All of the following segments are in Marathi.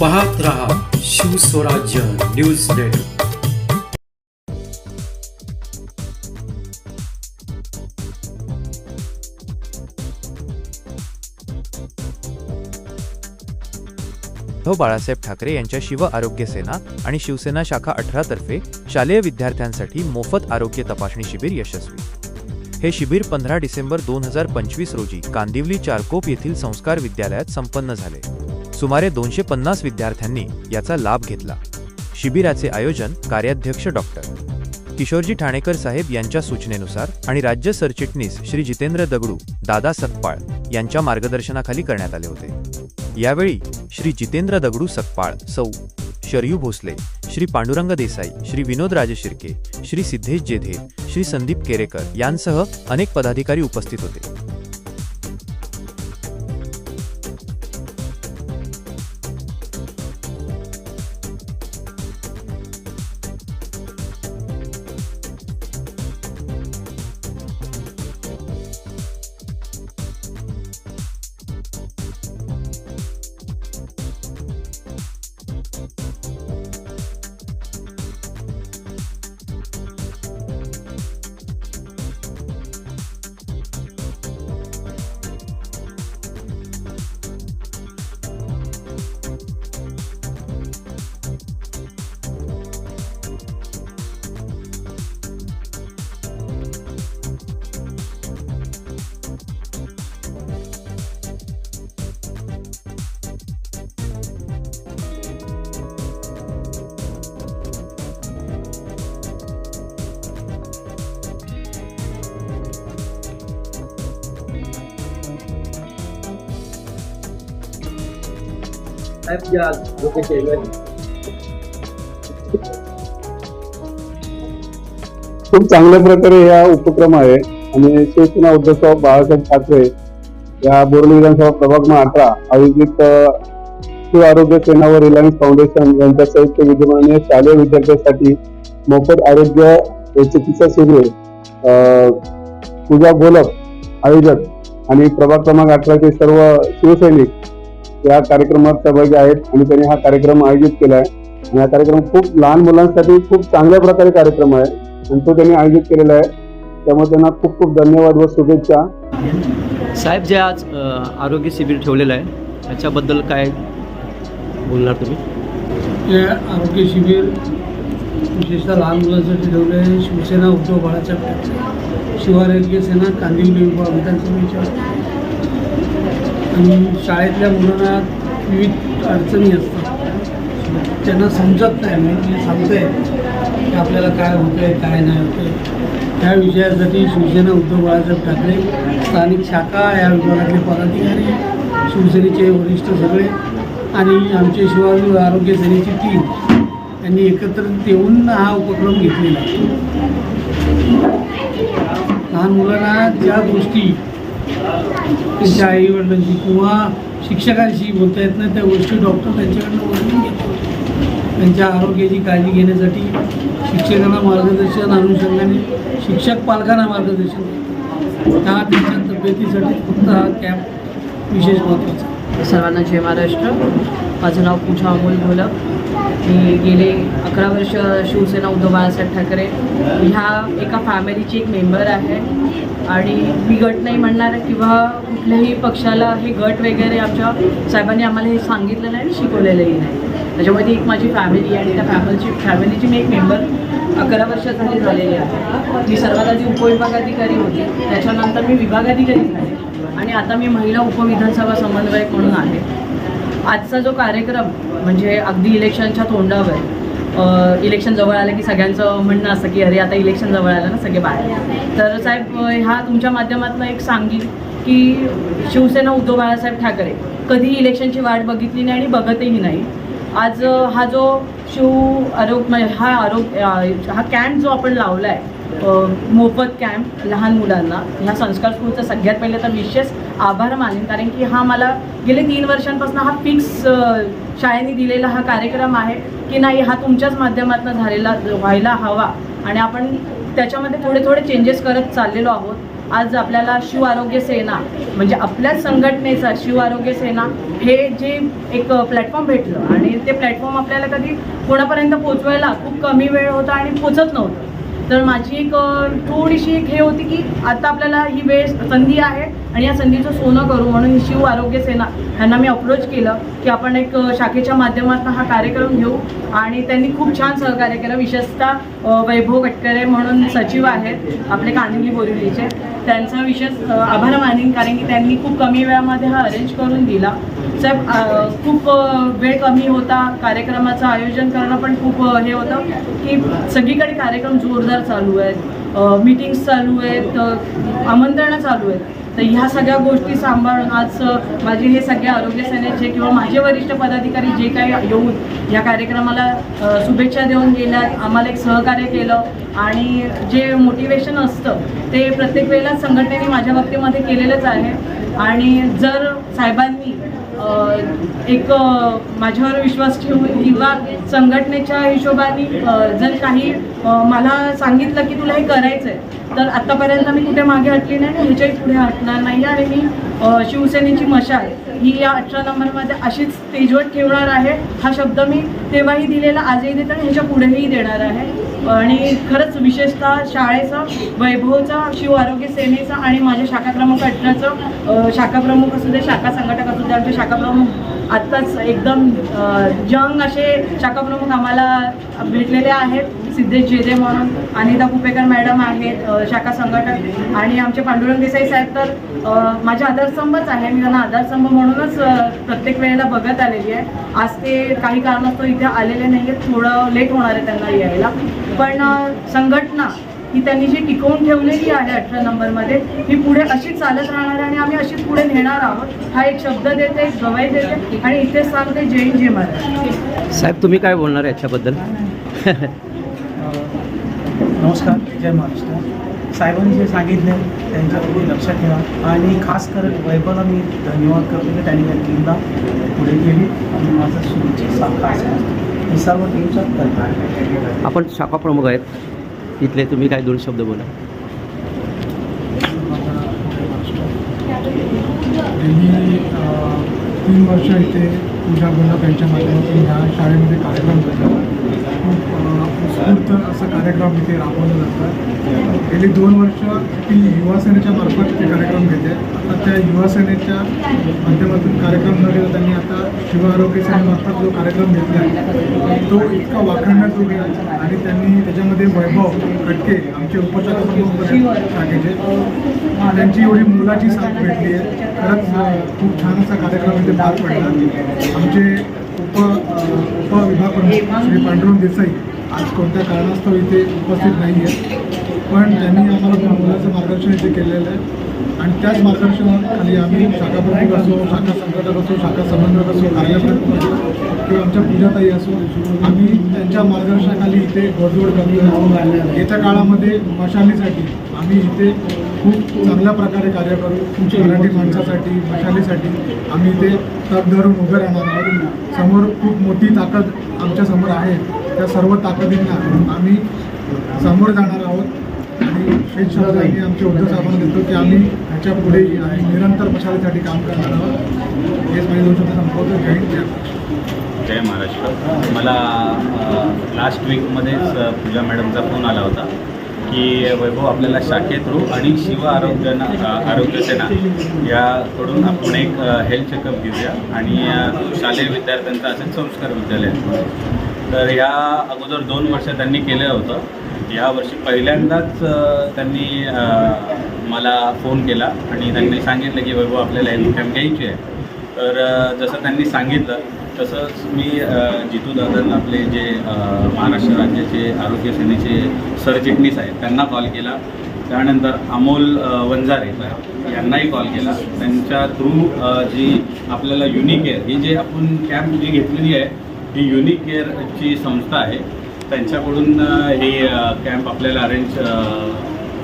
पाहत रहा शिवस्वराज्य न्यूज नेटवर्क उद्धव हो, बाळासाहेब ठाकरे यांच्या शिव आरोग्य सेना आणि शिवसेना शाखा अठरा तर्फे शालेय विद्यार्थ्यांसाठी मोफत आरोग्य तपासणी शिबिर यशस्वी. हे शिबिर पंधरा डिसेंबर दोन हजार पंचवीस रोजी कांदिवली चारकोप येथील संस्कार विद्यालयात संपन्न झाले. सुमारे दोनशे पन्नास विद्यार्थ्यांनी याचा लाभ घेतला. शिबिराचे आयोजन कार्याध्यक्ष डॉक्टर किशोरजी ठाणेकर साहेब यांच्या सूचनेनुसार आणि राज्य सरचिटणीस श्री जितेंद्र दगडू दादा सकपाळ यांच्या मार्गदर्शनाखाली करण्यात आले होते. यावेळी श्री जितेंद्र दगडू सकपाळ सौ. शरयू भोसले श्री पांडुरंग देसाई श्री विनोद राजशिर्के श्री सिद्धेश जेधे श्री संदीप केरेकर यांसह अनेक पदाधिकारी उपस्थित होते. साहेब या लोकेशन खूप चांगल्या प्रकारे हा उपक्रम आहे. आणि शिवसेना उद्धव बाळासाहेब ठाकरे या बोर्ली विधानसभा प्रभाग क्रमांक अठरा आयोजित शिव आरोग्य सेना व रिलायन्स फाउंडेशन यांच्या संयुक्त विद्यमाने शालेय विद्यार्थ्यांसाठी मोफत आरोग्य चिकित्सा शिबिर पूजा गोलक आयोजक आणि प्रभाग क्रमांक अठराचे सर्व शिवसैनिक या कार्यक्रमात सहभागी आहेत आणि त्यांनी हा कार्यक्रम आयोजित केला आहे. आणि हा कार्यक्रम खूप लहान मुलांसाठी खूप चांगल्या प्रकारे कार्यक्रम आहे. आणि तो त्यांनी आयोजित केलेला आहे. त्यामुळे त्यांना खूप खूप धन्यवाद व शुभेच्छा. साहेब जे आज आरोग्य शिबिर ठेवलेलं आहे त्याच्याबद्दल काय बोलणार तुम्ही? हे आरोग्य शिबिर विशेषतः लहान मुलांसाठी ठेवले आहे शिवसेना उद्धव बाळासाहेब ठाकरे शिवारोग्य सेना कांदिवली विभाग विधानसभेच्या आणि शाळेतल्या मुलांना विविध अडचणी असतात. त्यांना समजत नाही. म्हणजे सांगते की आपल्याला काय होतं आहे काय नाही होतं आहे त्या विषयासाठी शिवसेना उद्धव बाळासाहेब ठाकरे स्थानिक शाखा या विभागातले पदाधिकारी शिवसेनेचे वरिष्ठ सगळे आणि आमचे शिवाजी आरोग्य सेनेची टीम यांनी एकत्रित येऊन हा उपक्रम घेतलेला लहान मुलांना ज्या गोष्टी त्यांच्या आईवडिलांशी किंवा शिक्षकांशी बोलता येत नाही त्या गोष्टी डॉक्टर त्यांच्याकडनं बोलून घेतो. त्यांच्या आरोग्याची काळजी घेण्यासाठी शिक्षकांना मार्गदर्शन अनुषंगाने शिक्षक पालकांना मार्गदर्शन त्या त्यांच्या तब्येतीसाठी फक्त हा कॅम्प विशेष महत्त्वाचा सर्वांना जय महाराष्ट्र. माझं नाव पूजा अमोल घोलप मी गेले अकरा वर्ष शिवसेना उद्धव बाळासाहेब ठाकरे. ह्या एका फॅमिलीची एक मेंबर आहे. आणि मी गट नाही म्हणणार किंवा कुठल्याही पक्षाला हे गट वगैरे आमच्या साहेबांनी आम्हाला हे सांगितलं नाही आणि शिकवलेलंही नाही. त्याच्यामध्ये एक माझी फॅमिली आणि त्या फॅमिलीची फॅमिलीची मी एक मेंबर अकरा वर्ष झाली झालेली आहे. मी सर्वात आधी उपविभागाधिकारी होते. त्याच्यानंतर मी विभागाधिकारी झाले. आणि आता मी महिला उपविधानसभा समन्वयक म्हणून आहे. आजचा जो कार्यक्रम म्हणजे अगदी इलेक्शनच्या तोंडावर इलेक्शन जवळ आलं की सगळ्यांचं म्हणणं असतं की अरे आता इलेक्शन जवळ आलं ना सगळे बाहेर. तर साहेब ह्या तुमच्या माध्यमातून एक सांगील की शिवसेना उद्धव बाळासाहेब ठाकरे कधी इलेक्शनची वाट बघितली नाही आणि बघतही नाही. आज हा जो शिव आरोप हा आरोप हा कॅम्प जो आपण लावला आहे मोफत कॅम्प लहान मुलांना. ह्या संस्कार स्कूलचा सगळ्यात पहिले तर विशेष आभार मानेन. कारण की हा मला गेले तीन वर्षांपासून हा फिक्स शाळेने दिलेला हा कार्यक्रम आहे की नाही हा तुमच्याच माध्यमातून झालेला व्हायला हवा. आणि आपण त्याच्यामध्ये थोडे थोडे चेंजेस करत चाललेलो आहोत. आज आपल्याला शिव आरोग्य सेना म्हणजे आपल्याच संघटनेचा शिव आरोग्य सेना हे जे एक प्लॅटफॉर्म भेटलं. आणि ते प्लॅटफॉर्म आपल्याला कधी कोणापर्यंत पोचवायला खूप कमी वेळ होता आणि पोचत नव्हतं. तर माझी एक थोडीशी एक हे होती की आता आपल्याला ही वेळ संधी आहे. आणि या संधीचं सोनं करू म्हणून शिव आरोग्य सेना ह्यांना मी अप्रोच केलं की आपण एक शाखेच्या माध्यमातून हा कार्यक्रम घेऊ. आणि त्यांनी खूप छान सहकार्य केलं. विशेषतः वैभव गटकरे म्हणून सचिव आहेत आपले कांदिवली बोरिवलीचे. त्यांचा विशेष आभार मानेन कारण की त्यांनी खूप कमी वेळामध्ये हा अरेंज करून दिला. साहेब खूप वेळ कमी होता कार्यक्रमाचं आयोजन करणं पण खूप हे होतं की सगळीकडे कार्यक्रम जोरदार चालू आहेत. मीटिंग्स चालू आहेत. आमंत्रणं चालू आहेत. तर ह्या सगळ्या गोष्टी सांभाळून आज माझे हे सगळे आरोग्य सेनेचे किंवा माझे वरिष्ठ पदाधिकारी जे काही येऊन या कार्यक्रमाला शुभेच्छा देऊन गेल्यात आम्हाला एक सहकार्य केलं आणि जे मोटिवेशन असतं ते प्रत्येक वेळेला संघटनेने माझ्या बाबतीमध्ये केलेलंच आहे. आणि जर साहेबांनी एक माझ्यावर विश्वास ठेवून किंवा संघटनेच्या हिशोबाने जर काही मला सांगितलं की तुला हे करायचं आहे तर आत्तापर्यंत मी कुठे मागे हटली नाही आणि ह्याच्याही पुढे हटणार नाही आणि मी शिवसेनेची मशाल. ही या अठरा नंबरमध्ये अशीच तेजवत ठेवणार आहे. हा शब्द मी तेव्हाही दिलेला आजही देत आणि ह्याच्या पुढेही देणार आहे. आणि खरंच विशेषतः शाळेचं वैभवचा शिव आरोग्य सेनेचा आणि माझ्या शाखा क्रमांक अठराचं शाखा प्रमुख असू दे शाखा संघटक असू दे आमचे शाखा प्रमुख आत्ताच एकदम जंग असे शाखा प्रमुख आम्हाला भेटलेले आहेत. सिद्धेश जेजे म्हणून अनिता कुपेकर मॅडम आहेत शाखा संघटक आणि आमचे पांडुरंग देसाई साहेब तर माझ्या आधारस्तंभच आहे. मी त्यांना आधारस्तंभ म्हणूनच प्रत्येक वेळेला बघत आलेली आहे. आज ते काही कारणास्तव इथे आलेले नाही आहेत थोडं लेट होणार आहे त्यांना यायला. पण संघटना ही त्यांनी जी टिकवून ठेवलेली आहे अठरा नंबरमध्ये ही पुढे अशीच चालत राहणार आहे आणि आम्ही अशीच पुढे नेणार आहोत. हा एक शब्द देते एक गवाही देते आणि इथेच सांगते जय हिंद, जय महाराज. साहेब तुम्ही काय बोलणार याच्याबद्दल? नमस्कार जय महाराष्ट्र. साहेबांनी जे सांगितले त्यांच्यावरती लक्ष ठेवा. आणि खास करून वैभवला मी धन्यवाद करतो की त्यांनी या टीमला पुढे केली आणि माझं शुभेच्छा साखा सर्व टीमचा आपण शाखा प्रमुख आहेत. इथले तुम्ही काय दोन शब्द बोला. तीन वर्ष इथे पूजा गुंडप यांच्या माध्यमातून ह्या शाळेमध्ये कार्यक्रम करतात खूप उत्स्फूर्त असा कार्यक्रम इथे राबवला जातात गेली दोन वर्ष ती युवा सेनेच्या मार्फत ते कार्यक्रम घेते. आता त्या युवा सेनेच्या माध्यमातून कार्यक्रम न घेता त्यांनी आता शिव आरोग्य सेनेमार्फत जो कार्यक्रम घेतला आहे तो इतका वाखाणण्याजोगे आहे. आणि त्यांनी त्याच्यामध्ये वैभव कटके आमचे उपचार शाखेचे. त्यांची एवढी मुलाची साथ भेटली आहे. खरंच खूप छान असा कार्यक्रम इथे पार पडला. आमचे उप उपविभाग श्री पांडुरंग देसाई आज कोणत्या कारणास्तव इथे उपस्थित नाही आहे पण त्यांनी आम्हाला मुलाचं मार्गदर्शन इथे केलेलं आहे. आणि त्याच मार्गदर्शनाखाली आम्ही शाखा प्रमुख असो शाखा संघटक असो शाखा समन्वयक असो कार्याप्रमुख असो किंवा आमच्या पूजाताई असो आम्ही त्यांच्या मार्गदर्शनाखाली इथे गोडजोड करतो येत्या काळामध्ये मशालीसाठी आम्ही इथे खूप चांगल्या प्रकारे कार्य करू. मराठी माणसासाठी मशालीसाठी आम्ही ते तग धरून उभे राहणार आहोत. समोर खूप मोठी ताकद आमच्यासमोर आहे. त्या सर्व ताकदींना आम्ही समोर जाणार आहोत. आणि हेच शब्द आम्ही आमच्या उद्धव साहेबांना देतो की आम्ही ह्याच्या पुढे आणि निरंतर मशालीसाठी काम करणार आहोत. हेच माझे दोन शब्द संपवतो. जय जय महाराष्ट्र. मला लास्ट वीकमध्येच पूजा मॅडमचा फोन आला होता. की वैभव आपल्याला शाखे थ्रू आणि शिव आरोग्य आरोग्य सेना याकडून आपण एक हेल्थ चेकअप घेऊया. आणि शालेय विद्यार्थ्यांचा असेल संस्कार विद्यालय. तर या अगोदर दोन वर्ष त्यांनी केलं होतं. यावर्षी पहिल्यांदाच त्यांनी मला फोन केला आणि त्यांनी सांगितलं की वैभव आपल्याला हेल्थ कॅम्प घ्यायची आहे. तर जसं त्यांनी सांगितलं तसंच मी जितू दादांना आपले जे महाराष्ट्र राज्याचे आरोग्य सेनेचे सरचिटणीस आहेत त्यांना कॉल केला. त्यानंतर अमोल वंजारे यांनाही कॉल केला. त्यांच्या थ्रू जी आपल्याला युनिकेअर ही जे आपण कॅम्प जी घेतलेली आहे ही युनिकेअरची संस्था आहे. त्यांच्याकडून ही कॅम्प आपल्याला अरेंज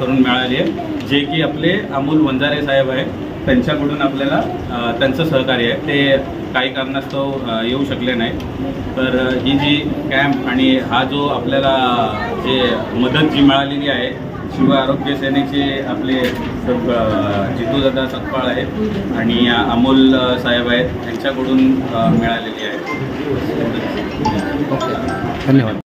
करून मिळाली आहे. जे की आपले अमोल वंजारे साहेब आहे त्यांच्याकडून आपल्याला त्यांचं सहकार्य आहे. ते काही कारणास्तव येऊ शकले नाही तर ही जी कॅम्प आणि हा जो आपल्याला जे मदत जी मिळालेली आहे शिव आरोग्य सेनेचे आपले सब जितूदादा सकपाळ आहेत आणि अमोल साहेब आहेत यांच्याकडून मिळालेली आहे. धन्यवाद.